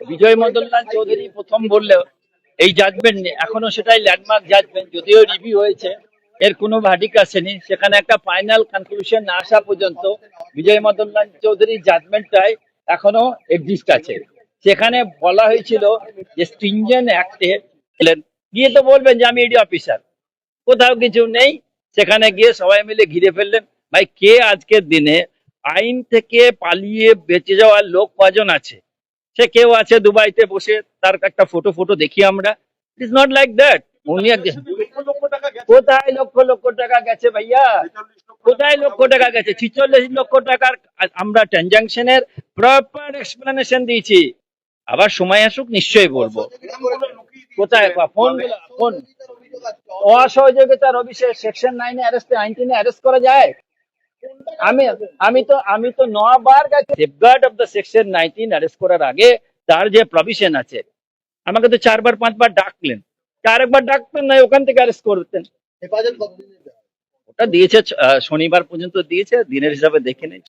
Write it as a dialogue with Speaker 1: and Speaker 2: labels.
Speaker 1: বিজয় মদনলাল চৌধুরী প্রথম বললেও, এই জাজমেন্ট এখনও সেটাই ল্যান্ডমার্ক জাজমেন্ট যদিও রিভিউ হয়েছে, এর কোনো ভাটিক আসেনি। সেখানে একটা ফাইনাল কনক্লুশন না আসা পর্যন্ত বিজয় মদনলাল চৌধুরীর জাজমেন্টটাই এখনও এক্সিস্ট আছে। সেখানে বলা হয়েছিল যে স্ট্রিঞ্জেন অ্যাক্টে গিয়ে তো বলবেন যে আমি এডি অফিসার কোথাও কিছু নেই। সেখানে গিয়ে সবাই মিলে ঘিরে ফেললেন। ভাই, কে আজকের দিনে আইন থেকে পালিয়ে বেঁচে যাওয়ার লোক কজন আছে? সে কেউ আছে দুবাইতে বসে, তার একটা ফটো ফটো দেখি আমরা। It is not like that উনি কোথায় লক্ষ লক্ষ টাকা গেছে ভাইয়া? কোথায় লক্ষ টাকা গেছে? ছিচল্লিশ লক্ষ টাকার আমরা ট্রানজাকশনের প্রপার এক্সপ্লেনেশন দিয়েছি। আবার সময় আসুক, নিশ্চয়ই বলব। কোথায়? ফোন ফোন অসহযোগিতার অভিষেক সেকশন নাইনে অ্যারেস্ট আইনটিনে অ্যারেস্ট করা যায়? আমি আমি তো আমি তো নবার safeguard of the section nineteen arrest করার আগে তার যে প্রভিশন আছে আমাকে তো চারবার পাঁচবার ডাকলেন। আর একবার ডাকতেন না ওখান থেকে অ্যারেস্ট করতেন? ওটা দিয়েছে শনিবার পর্যন্ত দিয়েছে দিনের হিসাবে দেখে নিন